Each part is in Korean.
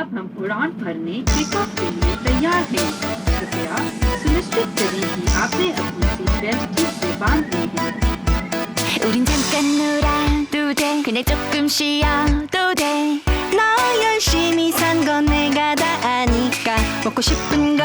अब हम उड़ान भरने टेक ऑफ के लिए तैयार हैं कृपया सुनिश्चित करें कि आपने अपनी सीट बेल्ट ठीक से बांध ली है 우린 잠깐 놀아도 돼 그냥 조금 쉬어도 돼너 열심히 산 건 내가 다 아니까 먹고 싶은 거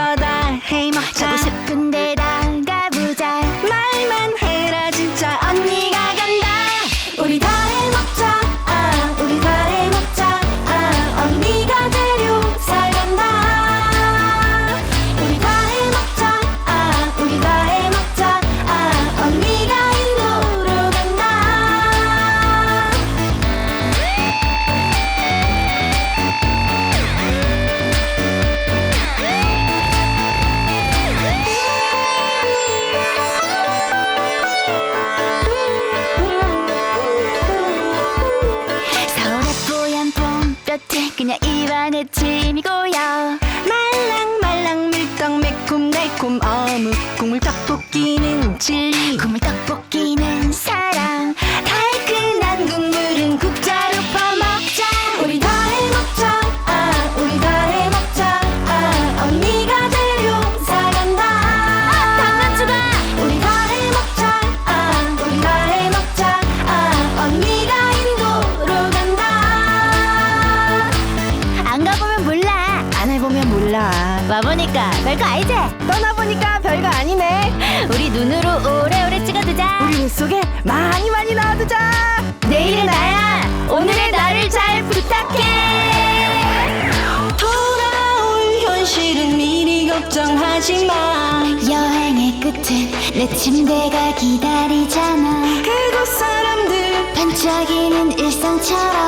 봄볕에 그냥 입안에 침이 고여 말랑말랑 밀떡 매콤 달콤 어묵 국물 떡볶이는 진리 와보니까 별거 아니지? 떠나보니까 별거 아니네. 우리 눈으로 오래오래 찍어두자. 우리 뱃속에 많이 많이 넣어두자. 내일은 나야. 오늘의 나를 잘 부탁해. 돌아올 현실은 미리 걱정하지 마. 여행의 끝은 내 침대가 기다리잖아. 그곳 사람들 반짝이는 일상처럼